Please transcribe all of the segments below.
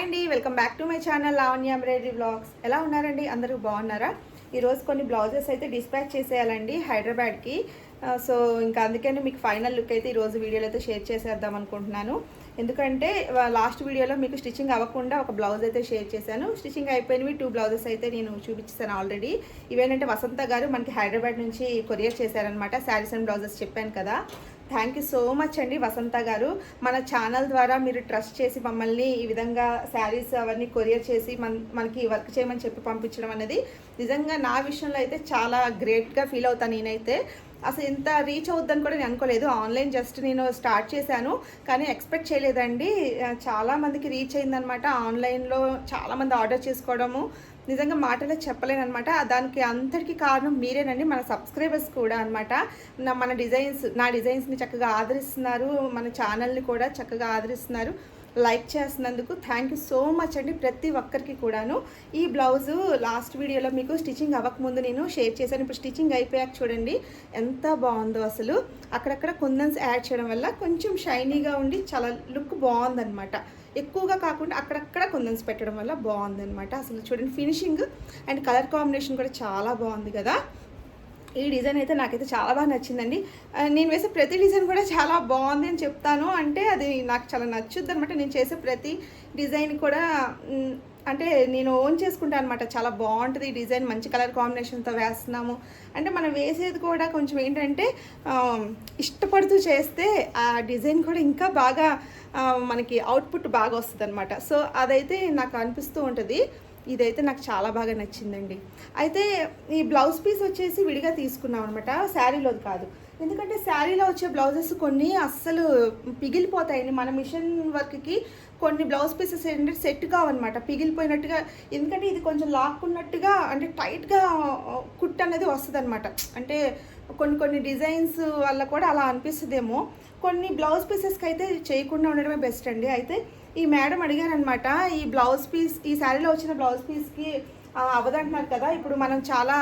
Hi అండి welcome back to my channel Lavanya embroidery blogs. ఎలా ఉన్నారండి? అందరూ బాగున్నారా? ఈరోజు కొన్ని బ్లౌజెస్ అయితే డిస్పాచ్ చేసేయాలండి హైదరాబాద్కి. సో ఇంకా అందుకని మీకు ఫైనల్ లుక్ అయితే ఈరోజు వీడియోలో అయితే షేర్ చేసేద్దాం అనుకుంటున్నాను. ఎందుకంటే లాస్ట్ వీడియోలో మీకు స్టిచ్చింగ్ అవ్వకుండా ఒక బ్లౌజ్ అయితే షేర్ చేశాను. స్టిచ్చింగ్ అయిపోయినవి టూ బ్లౌజెస్ అయితే నేను చూపించాను ఆల్రెడీ ఇవేంటంటే వసంత గారు మనకి హైదరాబాద్ నుంచి కొరియర్ చేశారనమాట శారీస్ అండ్ బ్లౌజెస్ చెప్పాను కదా. థ్యాంక్ యూ సో మచ్ అండి వసంత గారు. మన ఛానల్ ద్వారా మీరు ట్రస్ట్ చేసి మమ్మల్ని ఈ విధంగా శారీస్ అవన్నీ కొరియర్ చేసి మన మనకి వర్క్ చేయమని చెప్పి పంపించడం అనేది నిజంగా నా విషయంలో అయితే చాలా గ్రేట్గా ఫీల్ అవుతాను నేనైతే. అసలు ఇంత రీచ్ అవుద్దని కూడా నేను అనుకోలేదు. ఆన్లైన్ జస్ట్ నేను స్టార్ట్ చేశాను. కానీ ఎక్స్పెక్ట్ చేయలేదండి. చాలామందికి చాలా మందికి రీచ్ అయిందనమాట ఆన్లైన్లో చాలామంది ఆర్డర్ చేసుకోవడము నిజంగా మాటలో చెప్పలేను అనమాట దానికి అంతటికి కారణం మీరేనండి. మన సబ్స్క్రైబర్స్ కూడా అనమాట నా మన డిజైన్స్ నా డిజైన్స్ని చక్కగా ఆదరిస్తున్నారు. మన ఛానల్ని కూడా చక్కగా ఆదరిస్తున్నారు. లైక్ చేస్తున్నందుకు థ్యాంక్ యూ సో మచ్ అండి ప్రతి ఒక్కరికి కూడాను. ఈ బ్లౌజు లాస్ట్ వీడియోలో మీకు స్టిచ్చింగ్ అవ్వకముందు నేను షేర్ చేశాను. ఇప్పుడు స్టిచ్చింగ్ అయిపోయాక చూడండి ఎంత బాగుందో అసలు. అక్కడక్కడ కుందన్స్ యాడ్ చేయడం వల్ల కొంచెం షైనీగా ఉండి చాలా లుక్ బాగుందన్నమాట. ఎక్కువగా కాకుండా అక్కడక్కడ కుందన్స్ పెట్టడం వల్ల బాగుందన్నమాట. అసలు చూడండి ఫినిషింగ్ అండ్ కలర్ కాంబినేషన్ కూడా చాలా బాగుంది కదా. ఈ డిజైన్ అయితే నాకైతే చాలా బాగా నచ్చిందండి. నేను వేసే ప్రతి డిజైన్ కూడా చాలా బాగుంది అని చెప్తాను. అంటే అది నాకు చాలా నచ్చుద్ది అనమాట నేను చేసే ప్రతి డిజైన్ కూడా అంటే నేను ఓన్ చేసుకుంటాను అనమాట చాలా బాగుంటుంది ఈ డిజైన్. మంచి కలర్ కాంబినేషన్తో వేస్తున్నాము. అంటే మనం వేసేది కూడా కొంచెం ఏంటంటే ఇష్టపడుతూ చేస్తే ఆ డిజైన్ కూడా ఇంకా బాగా మనకి అవుట్పుట్ బాగా వస్తుంది అనమాట సో అదైతే నాకు అనిపిస్తూ ఉంటుంది. ఇదైతే నాకు చాలా బాగా నచ్చిందండి. అయితే ఈ బ్లౌజ్ పీస్ వచ్చేసి విడిగా తీసుకున్నాం అనమాట శారీలోది కాదు. ఎందుకంటే శారీలో వచ్చే బ్లౌజెస్ కొన్ని అస్సలు పిగిలిపోతాయండి. మన మిషన్ వర్క్కి కొన్ని బ్లౌజ్ పీసెస్ ఏంటంటే సెట్ కావన్నమాట. పిగిలిపోయినట్టుగా ఎందుకంటే ఇది కొంచెం లాక్కున్నట్టుగా అంటే టైట్గా కుట్ అనేది వస్తుంది అంటే కొన్ని కొన్ని డిజైన్స్ వల్ల కూడా అలా అనిపిస్తుందేమో. కొన్ని బ్లౌజ్ పీసెస్కి అయితే చేయకుండా ఉండడమే బెస్ట్ అండి. అయితే ఈ మేడం అడిగారనమాట ఈ బ్లౌజ్ పీస్ ఈ శారీలో వచ్చిన బ్లౌజ్ పీస్కి అవదంటున్నారు కదా ఇప్పుడు మనం చాలా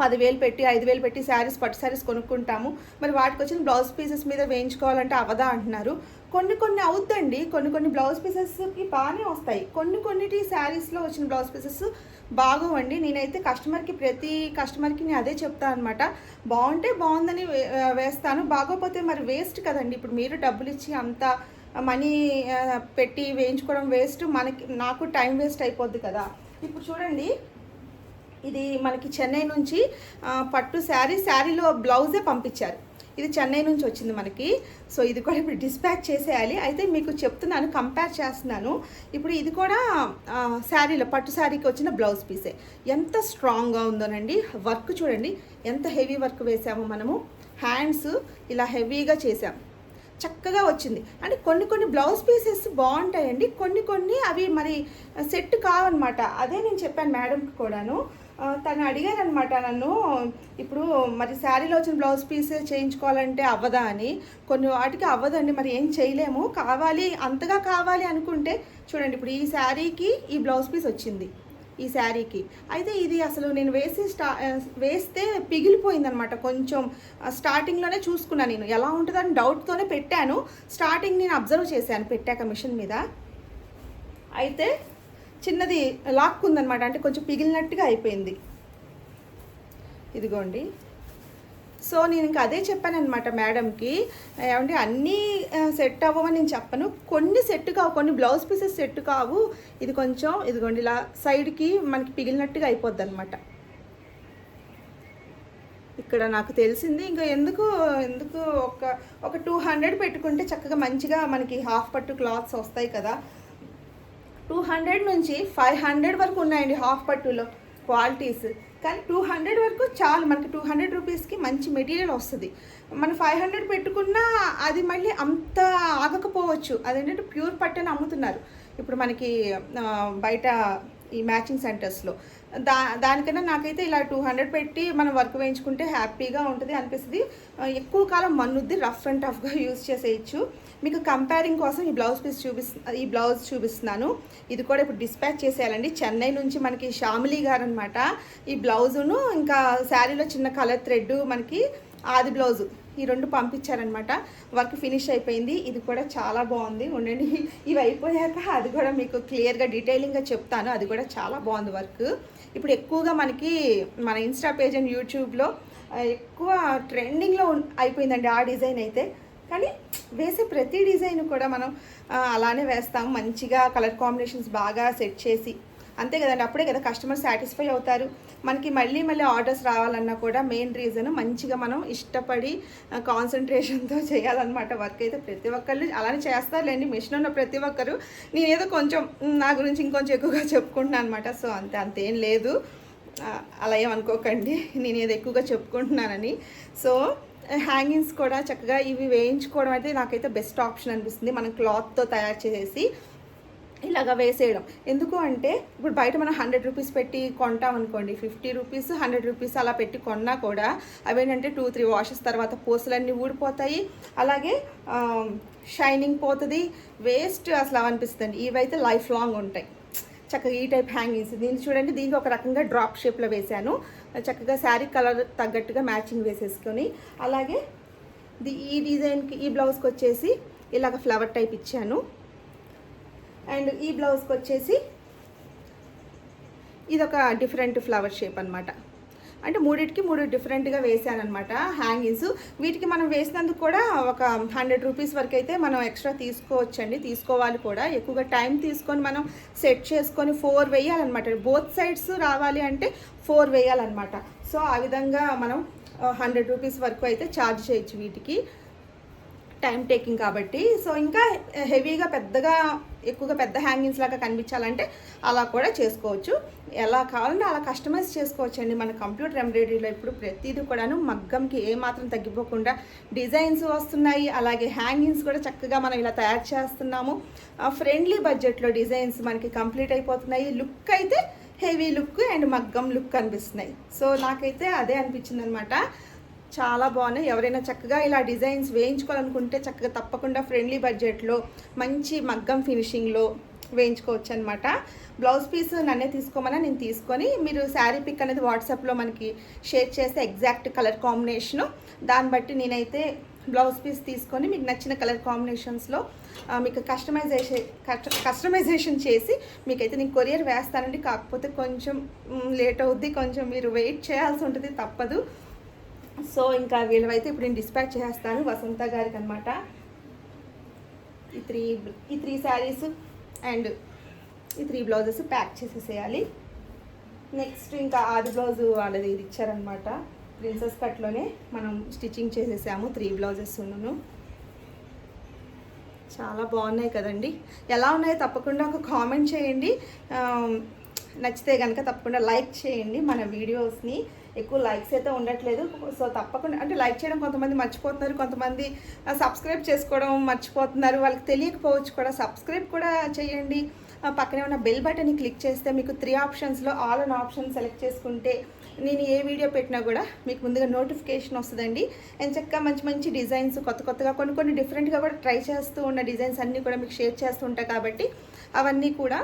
పదివేలు పెట్టి ఐదు వేలు పెట్టి శారీస్ పట్టు శారీస్ కొనుక్కుంటాము. మరి వాటికి వచ్చిన బ్లౌజ్ పీసెస్ మీద వేయించుకోవాలంటే అవదా అంటున్నారు. కొన్ని కొన్ని అవుద్దండి. కొన్ని కొన్ని బ్లౌజ్ పీసెస్కి బాగానే వస్తాయి. కొన్ని కొన్నిటి శారీస్లో వచ్చిన బ్లౌజ్ పీసెస్ బాగోవండి. నేనైతే కస్టమర్కి ప్రతి కస్టమర్కి నేను అదే చెప్తాను అనమాట బాగుంటే బాగుందని వే- వేస్తాను. బాగోపోతే మరి వేస్ట్ కదండి. ఇప్పుడు మీరు డబ్బులు ఇచ్చి అంత మనీ పెట్టి వేయించుకోవడం వేస్ట్. మనకి నాకు టైం వేస్ట్ అయిపోద్ది కదా. ఇప్పుడు చూడండి. ఇది మనకి చెన్నై నుంచి పట్టు శారీ శారీలో బ్లౌజే పంపించారు. ఇది చెన్నై నుంచి వచ్చింది మనకి. సో ఇది కూడా ఇప్పుడు డిస్పాచ్ చేసేయాలి. అయితే మీకు చెప్తున్నాను కంపేర్ చేస్తున్నాను. ఇప్పుడు ఇది కూడా శారీలో పట్టు శారీకి వచ్చిన బ్లౌజ్ పీసే ఎంత స్ట్రాంగ్గా ఉందోనండి. వర్క్ చూడండి. ఎంత హెవీ వర్క్ వేసామో మనము. హ్యాండ్స్ ఇలా హెవీగా చేసాం. చక్కగా వచ్చింది. అంటే కొన్ని కొన్ని బ్లౌజ్ పీసెస్ బాగుంటాయండి. కొన్ని కొన్ని అవి మరి సెట్ కావన్నమాట. అదే నేను చెప్పాను మేడంకి కూడాను. తను అడిగారనమాట నన్ను ఇప్పుడు మరి శారీలో వచ్చిన బ్లౌజ్ పీసే చేయించుకోవాలంటే అవ్వదా అని. కొన్ని వాటికి అవ్వదండి మరి ఏం చేయలేము. కావాలి అంతగా కావాలి అనుకుంటే చూడండి ఇప్పుడు ఈ శారీకి ఈ బ్లౌజ్ పీస్ వచ్చింది ఈ శారీకి. అయితే ఇది అసలు నేను వేసి స్టా వేస్తే పిగిలిపోయిందనమాట కొంచెం స్టార్టింగ్లోనే చూసుకున్నాను నేను. ఎలా ఉంటుందని డౌట్తోనే పెట్టాను. స్టార్టింగ్ నేను అబ్జర్వ్ చేశాను పెట్టాక మిషన్ మీద. అయితే చిన్నది లాక్కుందనమాట. అంటే కొంచెం పిగిలినట్టుగా అయిపోయింది. ఇదిగోండి. సో నేను ఇంకా అదే చెప్పానమాట మేడంకి. ఏమంటే అన్నీ సెట్ అవ్వమని నేను చెప్పను. కొన్ని సెట్ కావు కొన్ని బ్లౌజ్ పీసెస్ సెట్ కావు. ఇది కొంచెం ఇదిగోండి ఇలా సైడ్కి మనకి పిగిలినట్టుగా అయిపోద్ది అనమాట ఇక్కడ నాకు తెలిసింది. ఇంకా ఎందుకు ఎందుకు ఒక ఒక టూ హండ్రెడ్ పెట్టుకుంటే చక్కగా మంచిగా మనకి హాఫ్ పట్టు క్లాత్స్ వస్తాయి కదా. టూ హండ్రెడ్ నుంచి ఫైవ్ హండ్రెడ్ వరకు ఉన్నాయండి హాఫ్ పట్టులో క్వాలిటీస్. కానీ టూ హండ్రెడ్ వరకు చాలు మనకి టూ హండ్రెడ్ రూపీస్కి మంచి మెటీరియల్ వస్తుంది. మనం ఫైవ్ హండ్రెడ్ పెట్టుకున్నా అది మళ్ళీ అంత ఆగకపోవచ్చు. అదేంటంటే ప్యూర్ పట్టని అమ్ముతున్నారు. ఇప్పుడు మనకి బయట ఈ మ్యాచింగ్ సెంటర్స్లో. దా దానికన్నా నాకైతే ఇలా టూ హండ్రెడ్ పెట్టి మనం వర్క్ వేయించుకుంటే హ్యాపీగా ఉంటుంది అనిపిస్తుంది. ఎక్కువ కాలం మన్నుద్ది రఫ్ అండ్ టఫ్గా యూజ్ చేసేయచ్చు. మీకు కంపేరింగ్ కోసం ఈ బ్లౌజ్ పీస్ చూపిస్ ఈ బ్లౌజ్ చూపిస్తున్నాను. ఇది కూడా ఇప్పుడు డిస్పాచ్ చేసేయాలండి. చెన్నై నుంచి మనకి షామిలీ గారు అనమాట ఈ బ్లౌజును ఇంకా శారీలో చిన్న కలర్ థ్రెడ్ మనకి ఆది బ్లౌజు ఈ రెండు పంపించారనమాట. వర్క్ ఫినిష్ అయిపోయింది. ఇది కూడా చాలా బాగుంది. ఉండండి. ఇవి అయిపోయాక అది కూడా మీకు క్లియర్గా డీటెయిలింగ్గా చెప్తాను. అది కూడా చాలా బాగుంది వర్క్. ఇప్పుడు ఎక్కువగా మనకి మన ఇన్స్టా పేజ్ అండ్ యూట్యూబ్లో ఎక్కువ ట్రెండింగ్లో అయిపోయిందండి ఆ డిజైన్ అయితే. కానీ వేసే ప్రతి డిజైన్ కూడా మనం అలానే వేస్తాం. మంచిగా కలర్ కాంబినేషన్స్ బాగా సెట్ చేసి అంతే కదండి అప్పుడే కదా కస్టమర్ సాటిస్ఫై అవుతారు. మనకి మళ్ళీ మళ్ళీ ఆర్డర్స్ రావాలన్నా కూడా మెయిన్ రీజన్ మంచిగా మనం ఇష్టపడి కాన్సన్ట్రేషన్తో చేయాలన్నమాట వర్క్ అయితే. ప్రతి ఒక్కళ్ళు అలానే చేస్తారులేండి మిషన్ ఉన్న ప్రతి ఒక్కరు. నేనేదో కొంచెం నా గురించి ఇంకొంచెం ఎక్కువగా చెప్పుకుంటున్నాను అనమాట సో అంతే అంతేం లేదు. అలా ఏమనుకోకండి నేను ఏదో ఎక్కువగా చెప్పుకుంటున్నానని. సో హ్యాంగింగ్స్ కూడా చక్కగా ఇవి వేయించుకోవడం అయితే నాకైతే బెస్ట్ ఆప్షన్ అనిపిస్తుంది. మనం క్లాత్తో తయారు చేసేసి ఇలాగ వేసేయడం. ఎందుకు అంటే ఇప్పుడు బయట మనం హండ్రెడ్ రూపీస్ పెట్టి కొంటాం అనుకోండి ఫిఫ్టీ రూపీస్ హండ్రెడ్ రూపీస్ అలా పెట్టి కొన్నా కూడా అవేంటంటే టూ త్రీ వాషెస్ తర్వాత పూసలన్నీ ఊడిపోతాయి. అలాగే షైనింగ్ పోతుంది. వేస్ట్ అసలు అనిపిస్తుంది ఇవైతే లైఫ్ లాంగ్ ఉంటాయి. చక్కగా ఈ టైప్ హ్యాంగింగ్స్. దీన్ని చూడండి దీనికి ఒక రకంగా డ్రాప్ షేప్లో వేశాను. చక్కగా శారీ కలర్ తగ్గట్టుగా మ్యాచింగ్ వేసేసుకొని అలాగే ది ఈ డిజైన్కి ఈ బ్లౌజ్కి వచ్చేసి ఇలాగ ఫ్లవర్ టైప్ ఇచ్చాను. అండ్ ఈ బ్లౌజ్కి వచ్చేసి ఇది ఒక డిఫరెంట్ ఫ్లవర్ షేప్ అనమాట అంటే మూడింటికి మూడు డిఫరెంట్గా వేసాను అనమాట హ్యాంగింగ్స్. వీటికి మనం వేసినందుకు కూడా ఒక హండ్రెడ్ రూపీస్ వరకు అయితే మనం ఎక్స్ట్రా తీసుకోవచ్చండి. తీసుకోవాలి కూడా. ఎక్కువగా టైం తీసుకొని మనం సెట్ చేసుకొని ఫోర్ వేయాలన్నమాట. బోత్ సైడ్స్ రావాలి అంటే ఫోర్ వేయాలన్నమాట. సో ఆ విధంగా మనం హండ్రెడ్ రూపీస్ వరకు అయితే ఛార్జ్ చేయొచ్చు వీటికి. టైం టేకింగ్ కాబట్టి. సో ఇంకా హెవీగా పెద్దగా ఎక్కువగా పెద్ద హ్యాంగింగ్స్ లాగా కనిపించాలంటే అలా కూడా చేసుకోవచ్చు. ఎలా కావాలంటే అలా కస్టమైజ్ చేసుకోవచ్చు అండి మన కంప్యూటర్ ఎంబ్రాయిడరీలో ఇప్పుడు ప్రతిదీ కూడాను మగ్గంకి ఏమాత్రం తగ్గిపోకుండా డిజైన్స్ వస్తున్నాయి. అలాగే హ్యాంగింగ్స్ కూడా చక్కగా మనం ఇలా తయారు చేస్తున్నాము. ఫ్రెండ్లీ బడ్జెట్లో డిజైన్స్ మనకి కంప్లీట్ అయిపోతున్నాయి. లుక్ అయితే హెవీ లుక్ అండ్ మగ్గం లుక్ అనిపిస్తున్నాయి. సో నాకైతే అదే అనిపించింది అనమాట చాలా బాగున్నాయి. ఎవరైనా చక్కగా ఇలా డిజైన్స్ వేయించుకోవాలనుకుంటే చక్కగా తప్పకుండా ఫ్రెండ్లీ బడ్జెట్లో మంచి మగ్గం ఫినిషింగ్లో వేయించుకోవచ్చు అనమాట బ్లౌజ్ పీస్ నన్నే తీసుకోమన్నా నేను తీసుకొని మీరు శారీ పిక్ అనేది వాట్సాప్లో మనకి షేర్ చేస్తే ఎగ్జాక్ట్ కలర్ కాంబినేషను. దాన్ని బట్టి నేనైతే బ్లౌజ్ పీస్ తీసుకొని మీకు నచ్చిన కలర్ కాంబినేషన్స్లో మీకు కస్టమైజేషన్ కస్టమైజేషన్ చేసి మీకైతే నేను కొరియర్ వేస్తానండి. కాకపోతే కొంచెం లేట్ అవుద్ది. కొంచెం మీరు వెయిట్ చేయాల్సి ఉంటుంది. తప్పదు. సో ఇంకా వీళ్ళవైతే ఇప్పుడు నేను డిస్పాచ్ చేస్తాను వసంత గారికి అనమాట ఈ త్రీ ఈ త్రీ శారీస్ అండ్ ఈ త్రీ బ్లౌజెస్ ప్యాక్ చేసేసేయాలి. నెక్స్ట్ ఇంకా ఆది బ్లౌజ్ వాళ్ళది ఇది ఇచ్చారనమాట ప్రిన్సెస్ కట్లోనే మనం స్టిచ్చింగ్ చేసేసాము త్రీ బ్లౌజెస్ ఉన్నను. చాలా బాగున్నాయి కదండి. ఎలా ఉన్నాయో తప్పకుండా ఒక కామెంట్ చేయండి. నచ్చితే కనుక తప్పకుండా లైక్ చేయండి మన వీడియోస్ని. ఎక్కువ లైక్స్ అయితే ఉండట్లేదు. సో తప్పకుండా అంటే లైక్ చేయడం కొంతమంది మర్చిపోతున్నారు. కొంతమంది సబ్స్క్రైబ్ చేసుకోవడం మర్చిపోతున్నారు. వాళ్ళకి తెలియకపోవచ్చు కూడా సబ్స్క్రైబ్ కూడా చేయండి. పక్కనే ఉన్న బెల్ బటన్ని క్లిక్ చేస్తే మీకు త్రీ ఆప్షన్స్లో ఆల్ అన్ ఆప్షన్ సెలెక్ట్ చేసుకుంటే నేను ఏ వీడియో పెట్టినా కూడా మీకు ముందుగా నోటిఫికేషన్ వస్తుందండి. అండ్ చక్కగా మంచి మంచి డిజైన్స్ కొత్త కొత్తగా కొన్ని కొన్ని డిఫరెంట్గా కూడా ట్రై చేస్తూ ఉన్న డిజైన్స్ అన్నీ కూడా మీకు షేర్ చేస్తూ ఉంటాయి కాబట్టి అవన్నీ కూడా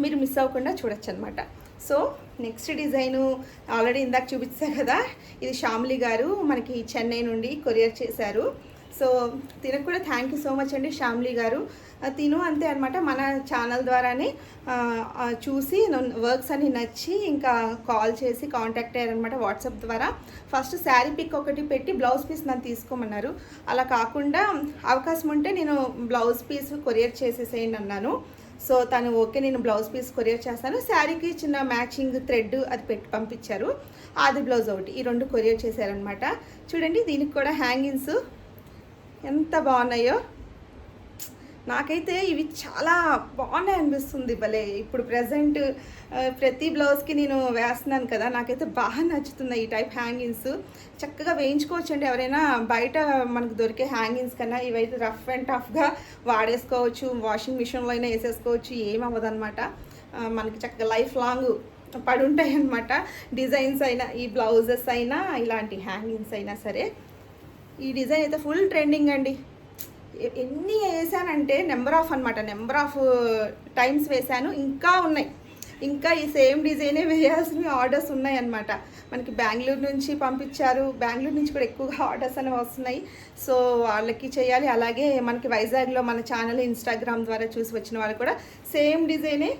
మీరు మిస్ అవ్వకుండా చూడొచ్చు అనమాట సో నెక్స్ట్ డిజైను ఆల్రెడీ ఇందాక చూపించారు కదా ఇది షామ్లీ గారు మనకి చెన్నై నుండి కొరియర్ చేశారు. సో తినకు కూడా థ్యాంక్ యూ సో మచ్ అండి శ్యామ్లి గారు. తిను అంతే అనమాట మన ఛానల్ ద్వారానే చూసి వర్క్స్ అన్ని నచ్చి ఇంకా కాల్ చేసి కాంటాక్ట్ అయ్యారనమాట వాట్సాప్ ద్వారా. ఫస్ట్ శారీ పిక్ ఒకటి పెట్టి బ్లౌజ్ పీస్ నన్ను తీసుకోమన్నారు. అలా కాకుండా అవకాశం ఉంటే నేను బ్లౌజ్ పీస్ కొరియర్ చేసేసేయండి అన్నాను. సో తను ఓకే నేను బ్లౌజ్ పీస్ కొరియర్ చేస్తాను. శారీకి చిన్న మ్యాచింగ్ థ్రెడ్ అది పెట్టి పంపించారు. అది బ్లౌజ్ ఒకటి. ఈ రెండు కొరియర్ చేశారనమాట చూడండి దీనికి కూడా హ్యాంగింగ్స్ ఎంత బాగున్నాయో. నాకైతే ఇవి చాలా బాగున్నాయి అనిపిస్తుంది భలే. ఇప్పుడు ప్రజెంట్ ప్రతి బ్లౌజ్కి నేను వేస్తున్నాను కదా నాకైతే బాగా నచ్చుతుంది ఈ టైప్ హ్యాంగింగ్స్. చక్కగా వేయించుకోవచ్చండి. ఎవరైనా బయట మనకు దొరికే హ్యాంగింగ్స్ కన్నా ఇవైతే రఫ్ అండ్ టఫ్గా వాడేసుకోవచ్చు వాషింగ్ మిషన్లో అయినా వేసేసుకోవచ్చు ఏం మనకి చక్కగా లైఫ్ లాంగ్ పడి ఉంటాయి అనమాట డిజైన్స్ అయినా ఈ బ్లౌజెస్ అయినా ఇలాంటి హ్యాంగింగ్స్ అయినా సరే. ఈ డిజైన్ అయితే ఫుల్ ట్రెండింగ్ అండి. ఎన్ని వేసానంటే నెంబర్ ఆఫ్ అనమాట నెంబర్ ఆఫ్ టైమ్స్ వేశాను ఇంకా ఉన్నాయి. ఇంకా ఈ సేమ్ డిజైనే వేయాల్సిన ఆర్డర్స్ ఉన్నాయన్నమాట మనకి బెంగళూరు నుంచి పంపించారు. బెంగళూరు నుంచి కూడా ఎక్కువగా ఆర్డర్స్ అనేవి వస్తున్నాయి. సో వాళ్ళకి చేయాలి. అలాగే మనకి వైజాగ్లో మన ఛానల్ ఇన్స్టాగ్రామ్ ద్వారా చూసి వచ్చిన వాళ్ళు కూడా సేమ్ డిజైనే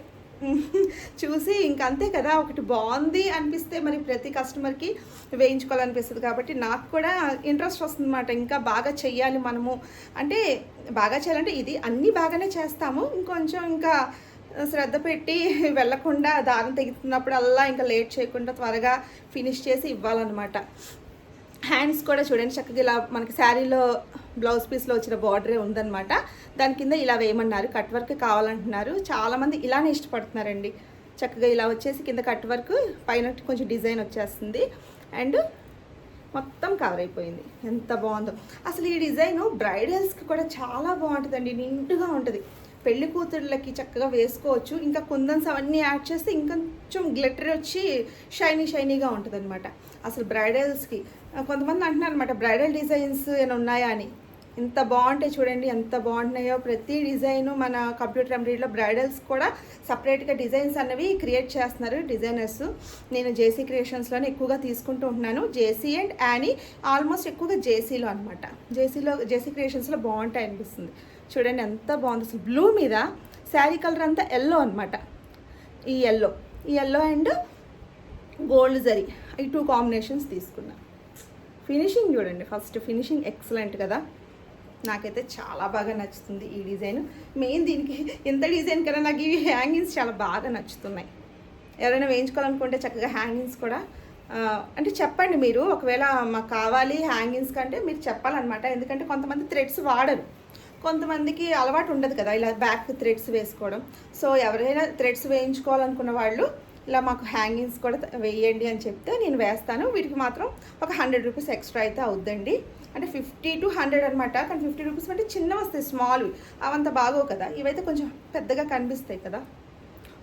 చూసి ఇంక అంతే కదా ఒకటి బాగుంది అనిపిస్తే మరి ప్రతి కస్టమర్కి వేయించుకోవాలనిపిస్తుంది. కాబట్టి నాకు కూడా ఇంట్రెస్ట్ వస్తుంది అనమాట ఇంకా బాగా చెయ్యాలి మనము. అంటే బాగా చేయాలంటే ఇది అన్నీ బాగానే చేస్తాము. ఇంకొంచెం ఇంకా శ్రద్ధ పెట్టి వెళ్ళకుండా దారం తెగుతున్నప్పుడల్లా ఇంకా లేట్ చేయకుండా త్వరగా ఫినిష్ చేసి ఇవ్వాలన్నమాట. హ్యాండ్స్ కూడా చూడండి చక్కగా ఇలా మనకి శారీలో బ్లౌజ్ పీస్లో వచ్చిన బార్డరే ఉందన్నమాట. దాని కింద ఇలా వేయమన్నారు కట్ వర్క్ కావాలంటున్నారు. చాలామంది ఇలానే ఇష్టపడుతున్నారండి. చక్కగా ఇలా వచ్చేసి కింద కట్ వర్క్ పైన కొంచెం డిజైన్ వచ్చేస్తుంది. అండ్ మొత్తం కవర్ అయిపోయింది. ఎంత బాగుందో. అసలు ఈ డిజైను బ్రైడల్స్కి కూడా చాలా బాగుంటుందండి నిండుగా ఉంటుంది. పెళ్ళి కూతుర్లకి చక్కగా వేసుకోవచ్చు. ఇంకా కుందన్స్ అవన్నీ యాడ్ చేస్తే ఇంకొంచెం గ్లిటర్ వచ్చి షైనీ షైనీగా ఉంటుంది అనమాట అసలు బ్రైడల్స్కి కొంతమంది అంటున్నారు అనమాట బ్రైడల్ డిజైన్స్ ఏమైనా ఉన్నాయా అని? ఎంత బాగుంటాయి చూడండి ఎంత బాగుంటున్నాయో ప్రతి డిజైన్ మన కంప్యూటర్ ఎంబ్రాయిడరీలో బ్రైడల్స్ కూడా సపరేట్గా డిజైన్స్ అన్నవి క్రియేట్ చేస్తున్నారు డిజైనర్స్. నేను జేసీ క్రియేషన్స్లోనే ఎక్కువగా తీసుకుంటూ ఉంటున్నాను. జేసీ అండ్ యానీ ఆల్మోస్ట్ ఎక్కువగా జేసీలో అనమాట జేసీలో జేసీ క్రియేషన్స్లో బాగుంటాయి అనిపిస్తుంది. చూడండి ఎంత బాగుంది. అసలు బ్లూ మీద శారీ కలర్ అంతా ఎల్లో అనమాట ఈ ఎల్లో ఈ ఎల్లో అండ్ గోల్డ్ జరీ ఈ టూ కాంబినేషన్స్ తీసుకున్నా. ఫినిషింగ్ చూడండి. ఫస్ట్ ఫినిషింగ్ ఎక్సలెంట్ కదా. నాకైతే చాలా బాగా నచ్చుతుంది ఈ డిజైన్ మెయిన్ దీనికి ఎంత డిజైన్ కన్నా నాకు ఇవి హ్యాంగింగ్స్ చాలా బాగా నచ్చుతున్నాయి. ఎవరైనా వేయించుకోవాలనుకుంటే చక్కగా హ్యాంగింగ్స్ కూడా అంటే చెప్పండి మీరు. ఒకవేళ మాకు కావాలి హ్యాంగింగ్స్ కంటే మీరు చెప్పాలన్నమాట. ఎందుకంటే కొంతమంది థ్రెడ్స్ వాడరు. కొంతమందికి అలవాటు ఉండదు కదా ఇలా బ్యాక్ థ్రెడ్స్ వేసుకోవడం. సో ఎవరైనా థ్రెడ్స్ వేయించుకోవాలనుకున్న వాళ్ళు ఇలా మాకు హ్యాంగింగ్స్ కూడా వేయండి అని చెప్తే నేను వేస్తాను. వీటికి మాత్రం ఒక హండ్రెడ్ రూపీస్ ఎక్స్ట్రా అయితే అవుద్దండి. అంటే ఫిఫ్టీ టు హండ్రెడ్ అనమాట కానీ ఫిఫ్టీ రూపీస్ అంటే చిన్న వస్తాయి స్మాల్ అవంత బాగోవు కదా. ఇవైతే కొంచెం పెద్దగా కనిపిస్తాయి కదా.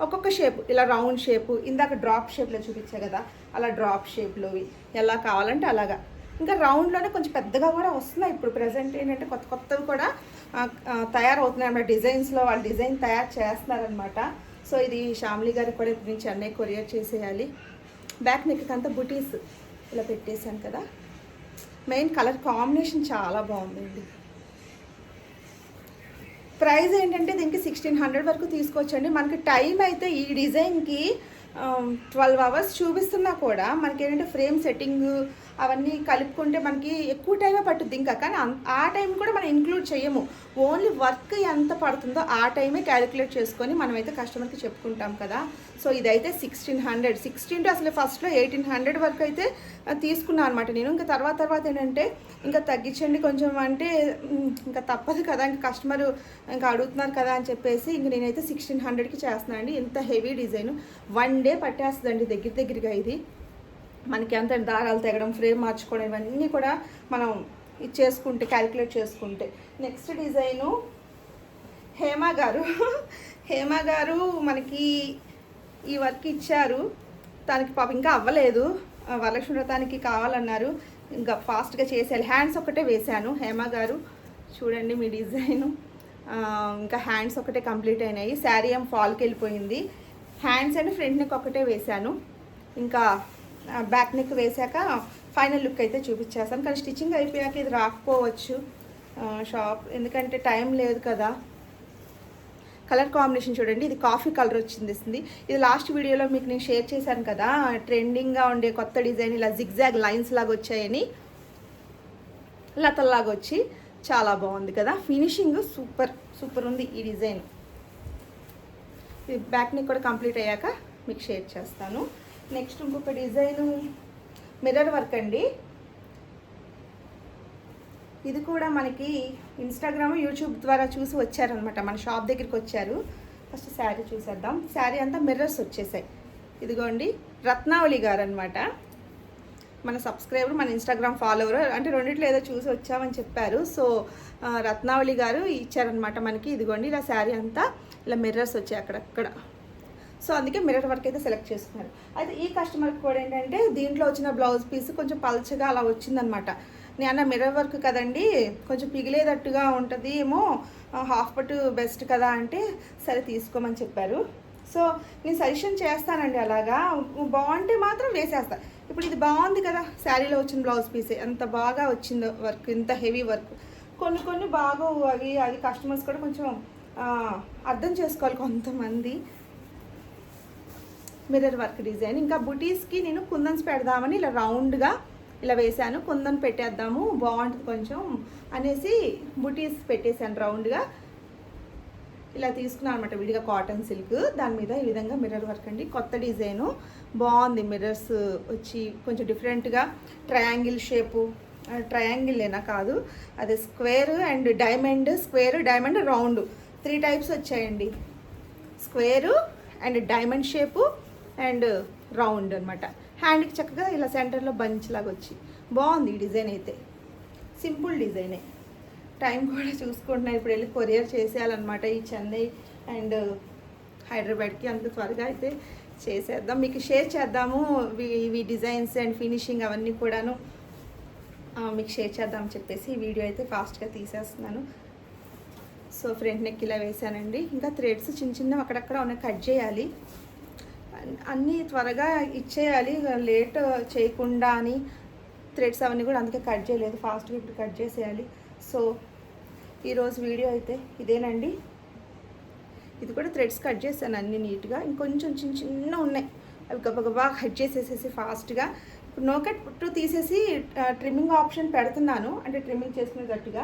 ఒక్కొక్క షేప్ ఇలా రౌండ్ షేపు ఇందాక డ్రాప్ షేప్లో చూపించా కదా. అలా డ్రాప్ షేప్లోవి ఎలా కావాలంటే అలాగా. ఇంకా రౌండ్లోనే కొంచెం పెద్దగా కూడా వస్తున్నాయి. ఇప్పుడు ప్రజెంట్ ఏంటంటే కొత్త కొత్తవి కూడా తయారవుతున్నాయి అన్నమాట. డిజైన్స్లో వాళ్ళు డిజైన్ తయారు చేస్తున్నారనమాట సో ఇది శ్యామ్లీ గారికి కూడా ఇప్పుడు నుంచి అన్నీ కొరియర్ చేసేయాలి. బ్యాక్ మీకు అంతా బుటీస్ ఇలా పెట్టేశాను కదా. మెయిన్ కలర్ కాంబినేషన్ చాలా బాగుందండి. ప్రైస్ ఏంటంటే దీనికి సిక్స్టీన్ హండ్రెడ్ వరకు తీసుకోవచ్చండి. మనకి టైం అయితే ఈ డిజైన్కి ట్వెల్వ్ అవర్స్ చూపిస్తున్నా కూడా మనకి ఏంటంటే ఫ్రేమ్ సెట్టింగ్ అవన్నీ కలుపుకుంటే మనకి ఎక్కువ టైమే పట్టుద్ది ఇంకా. కానీ ఆ టైం కూడా మనం ఇంక్లూడ్ చేయము ఓన్లీ వర్క్ ఎంత పడుతుందో ఆ టైమే క్యాలిక్యులేట్ చేసుకొని మనమైతే కస్టమర్కి చెప్పుకుంటాం కదా. సో ఇదైతే సిక్స్టీన్ హండ్రెడ్. సిక్స్టీన్ టు అసలు ఫస్ట్లో ఎయిటీన్ హండ్రెడ్ వరకు అయితే తీసుకున్నాను అనమాట నేను. ఇంకా తర్వాత తర్వాత ఏంటంటే ఇంకా తగ్గించండి కొంచెం అంటే ఇంకా తప్పదు కదా. ఇంకా కస్టమర్ ఇంకా అడుగుతున్నారు కదా అని చెప్పేసి ఇంక నేనైతే సిక్స్టీన్ హండ్రెడ్కి చేస్తున్నాను అండి ఇంత హెవీ డిజైన్. వన్ డే పట్టేస్తుందండి దగ్గర దగ్గరగా ఇది. మనకి అంత దారాలు తెగడం ఫ్రేమ్ మార్చుకోవడం ఇవన్నీ కూడా మనం ఇది చేసుకుంటే క్యాలిక్యులేట్ చేసుకుంటే. నెక్స్ట్ డిజైను హేమ గారు. హేమ గారు మనకి ఈ వర్క్ ఇచ్చారు. తనకి పాప ఇంకా అవ్వలేదు. ఆ, వరలక్ష్మి వ్రతానికి కావాలన్నారు. ఇంకా ఫాస్ట్గా చేసేయాలి. హ్యాండ్స్ ఒకటే వేశాను హేమ గారు. చూడండి మీ డిజైను ఇంకా హ్యాండ్స్ ఒకటే కంప్లీట్ అయినాయి. శారీ ఏం ఫాల్కి వెళ్ళిపోయింది. హ్యాండ్స్ అండ్ ఫ్రంట్ నెక్ ఒకటే వేశాను. ఇంకా బ్యాక్ నెక్ వేశాక ఫైనల్ లుక్ అయితే చూపించేస్తాను. కానీ స్టిచ్చింగ్ అయిపోయాక ఇది రాకపోవచ్చు షాప్ ఎందుకంటే టైం లేదు కదా. కలర్ కాంబినేషన్ చూడండి. ఇది కాఫీ కలర్ వచ్చింది ఇది లాస్ట్ వీడియోలో మీకు నేను షేర్ చేశాను కదా. ట్రెండింగ్గా ఉండే కొత్త డిజైన్ ఇలా జిగ్జాగ్ లైన్స్ లాగా వచ్చాయని. లతల్లాగా వచ్చి చాలా బాగుంది కదా. ఫినిషింగ్ సూపర్ సూపర్ ఉంది ఈ డిజైన్ ఇది బ్యాక్ నెక్ కూడా కంప్లీట్ అయ్యాక మీకు షేర్ చేస్తాను. నెక్స్ట్ ఇంకొక డిజైను మిర్రర్ వర్క్ అండి. ఇది కూడా మనకి ఇన్స్టాగ్రామ్ యూట్యూబ్ ద్వారా చూసి వచ్చారనమాట. మన షాప్ దగ్గరికి వచ్చారు. ఫస్ట్ శారీ చూసేద్దాం. శారీ అంతా మిర్రర్స్ వచ్చేసాయి. ఇదిగోండి రత్నావళి గారు అనమాట మన సబ్స్క్రైబర్ మన ఇన్స్టాగ్రామ్ ఫాలోవర్ అంటే రెండిట్లో ఏదో చూసి వచ్చామని చెప్పారు. సో రత్నావళి గారు ఇచ్చారనమాట మనకి. ఇదిగోండి ఇలా శారీ అంతా ఇలా మిర్రర్స్ వచ్చాయి అక్కడక్కడ. సో అందుకే మిర్రర్ వర్క్ అయితే సెలెక్ట్ చేసుకున్నారు అయితే ఈ కస్టమర్కి కూడా ఏంటంటే దీంట్లో వచ్చిన బ్లౌజ్ పీస్ కొంచెం పల్చగా అలా వచ్చిందనమాట. నేను అన్న మిర్రర్ వర్క్ కదండి కొంచెం పిగిలేదట్టుగా ఉంటుంది ఏమో హాఫ్ పట్టు బెస్ట్ కదా అంటే సరే తీసుకోమని చెప్పారు. సో నేను సజెషన్ చేస్తానండి అలాగా. బాగుంటే మాత్రం వేసేస్తా. ఇప్పుడు ఇది బాగుంది కదా శారీలో వచ్చిన బ్లౌజ్ పీసే ఎంత బాగా వచ్చిందో వర్క్ ఇంత హెవీ వర్క్. కొన్ని కొన్ని బాగా అవి అది కస్టమర్స్ కూడా కొంచెం అర్థం చేసుకోవాలి కొంతమంది. Mirror work design. ఇంకా బుటీస్కి నేను కుందన్స్ పెడదామని ఇలా రౌండ్గా ఇలా వేశాను. కుందన్ పెట్టేద్దాము బాగుంటుంది కొంచెం అనేసి బుటీస్ పెట్టేశాను రౌండ్గా. ఇలా తీసుకున్నాను అనమాట విడిగా కాటన్ సిల్క్. దాని మీద ఈ విధంగా మిర్రర్ వర్క్ అండి. కొత్త డిజైను. బాగుంది మిర్రర్స్ వచ్చి కొంచెం డిఫరెంట్గా. Triangle shape. ట్రయాంగిల్లేనా కాదు. అదే square and diamond square diamond round. Three types వచ్చాయండి. Square and diamond shape. And round అనమాట హ్యాండ్కి చక్కగా ఇలా సెంటర్లో బంచ్ లాగా వచ్చి. బాగుంది ఈ డిజైన్ అయితే. సింపుల్ డిజైనే టైం కూడా చూసుకుంటున్నా ఇప్పుడు వెళ్ళి కొరియర్ చేసేయాలన్నమాట ఈ చెన్నై అండ్ హైదరాబాద్కి. అంత త్వరగా అయితే చేసేద్దాం. మీకు షేర్ చేద్దాము ఇవి- ఇవి డిజైన్స్ అండ్ ఫినిషింగ్ అవన్నీ కూడాను. మీకు షేర్ చేద్దాం చెప్పేసి ఈ వీడియో అయితే ఫాస్ట్గా తీసేస్తున్నాను. సో ఫ్రంట్ నెక్ ఇలా వేసానండి ఇంకా థ్రెడ్స్ చిన్న చిన్న అక్కడక్కడ ఉన్నాయి కట్ చేయాలి. అన్నీ త్వరగా ఇచ్చేయాలి. లేట్ చేయకుండా అని థ్రెడ్స్ అవన్నీ కూడా అందుకే కట్ చేయలేదు. ఫాస్ట్గా ఇప్పుడు కట్ చేసేయాలి. సో ఈరోజు వీడియో అయితే ఇదేనండి. ఇది కూడా థ్రెడ్స్ కట్ చేశాను అన్ని నీట్గా. ఇంకొంచెం చిన్న చిన్న ఉన్నాయి. అవి గబగబా కట్ చేసేసేసి ఫాస్ట్గా. ఇప్పుడు నో కట్ పుట్టు తీసేసి ట్రిమ్మింగ్ ఆప్షన్ పెడుతున్నాను. అంటే ట్రిమ్మింగ్ చేసుకునేటట్టుగా.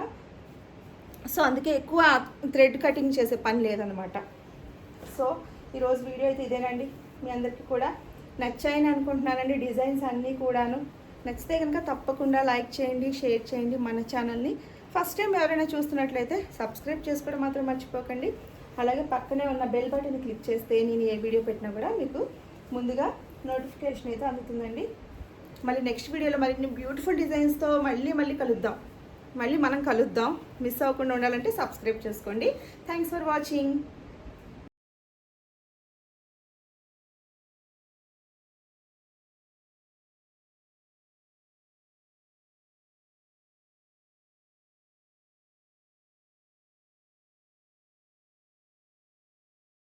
సో అందుకే ఎక్కువ థ్రెడ్ కటింగ్ చేసే పని లేదనమాట. సో ఈరోజు వీడియో అయితే ఇదేనండి. మీ అందరికీ కూడా నచ్చాయని అనుకుంటున్నానండి. డిజైన్స్ అన్నీ కూడాను. నచ్చితే కనుక తప్పకుండా లైక్ చేయండి షేర్ చేయండి మన ఛానల్ని. ఫస్ట్ టైం ఎవరైనా చూస్తున్నట్లయితే సబ్స్క్రైబ్ చేసుకోవడం మాత్రం మర్చిపోకండి. అలాగే పక్కనే ఉన్న బెల్ బటన్ క్లిక్ చేస్తే నేను ఏ వీడియో పెట్టినా కూడా మీకు ముందుగా నోటిఫికేషన్ అయితే అందుతుందండి. మళ్ళీ నెక్స్ట్ వీడియోలో మరిన్ని బ్యూటిఫుల్ డిజైన్స్తో మళ్ళీ మళ్ళీ కలుద్దాం. మళ్ళీ మనం కలుద్దాం. మిస్ అవ్వకుండా ఉండాలంటే సబ్స్క్రైబ్ చేసుకోండి. Thanks for watching.